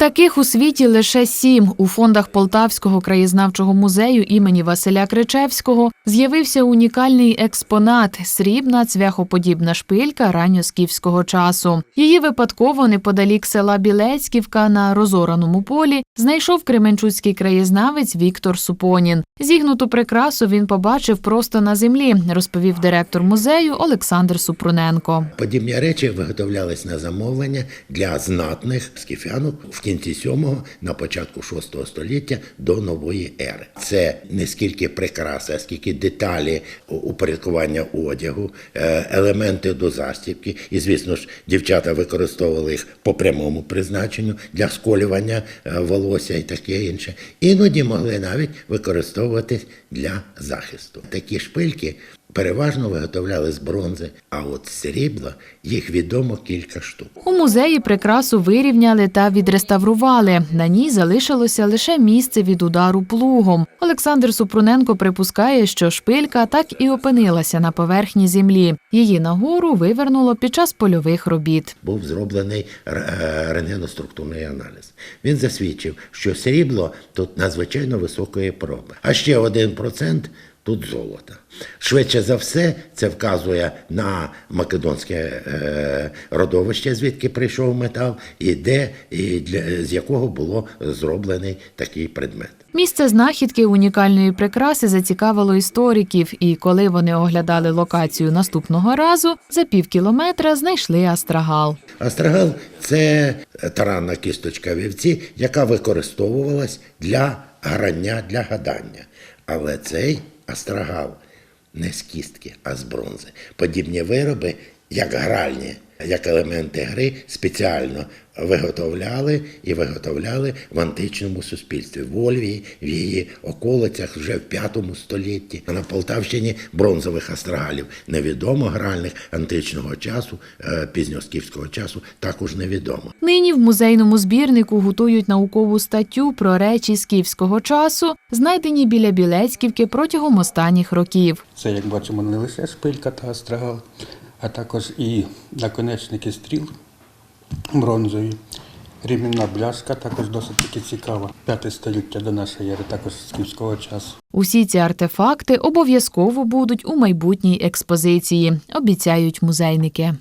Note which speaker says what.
Speaker 1: Таких у світі лише сім. У фондах Полтавського краєзнавчого музею імені Василя Кричевського з'явився унікальний експонат срібна цвяхоподібна шпилька ранньоскіфського часу. Її випадково неподалік села Білецьківка на розораному полі знайшов кременчуцький краєзнавець Віктор Супонін. Зігнуту прикрасу він побачив просто на землі, розповів директор музею Олександр Супруненко.
Speaker 2: Подібні речі виготовлялись на замовлення для знатних скіфянок в кінці 7-го, на початку 6 століття до нової ери. Це не скільки прикраси, а скільки деталі упорядкування одягу, е, елементи до застібки. І, звісно ж, дівчата використовували їх по прямому призначенню для сколювання е, волосся і таке інше. Іноді могли навіть використовуватись для захисту. Такі шпильки переважно виготовляли з бронзи, а от з срібла їх відомо кілька штук.
Speaker 1: У музеї прикрасу вирівняли та відреставрували. На ній залишилося лише місце від удару плугом. Олександр Супруненко припускає, що шпилька так і опинилася на поверхні землі. Її нагору вивернуло під час польових робіт.
Speaker 2: Був зроблений е, рентгеноструктурний аналіз. Він засвідчив, що срібло тут надзвичайно високої проби. А ще один процент тут золота. Швидше за все, це вказує на македонське е, родовище, звідки прийшов метал, і де і для з якого було зроблений такий предмет.
Speaker 1: Місце знахідки унікальної прикраси зацікавило істориків, і коли вони оглядали локацію наступного разу, за пів кілометра знайшли астрагал.
Speaker 2: Астрагал це таранна кісточка вівці, яка використовувалась для грання, для гадання. Але цей астрагал не з кістки, а з бронзи. Подібні вироби, як гральні, як елементи гри, спеціально виготовляли і виготовляли в античному суспільстві в Ольвії, в її околицях вже в п'ятому столітті. А на Полтавщині бронзових астрагалів невідомо гральних античного часу, е, пізньоскіфського часу також невідомо.
Speaker 1: Нині в музейному збірнику готують наукову статтю про речі скіфського часу, знайдені біля Білецьківки протягом останніх років.
Speaker 3: Це, як бачимо, не лише шпилька та астрагал, а також і наконечники стріл бронзові. Рівнівна бляшка також досить таки цікава. П'яте століття до нашої ери, також з київського часу.
Speaker 1: Усі ці артефакти обов'язково будуть у майбутній експозиції, обіцяють музейники.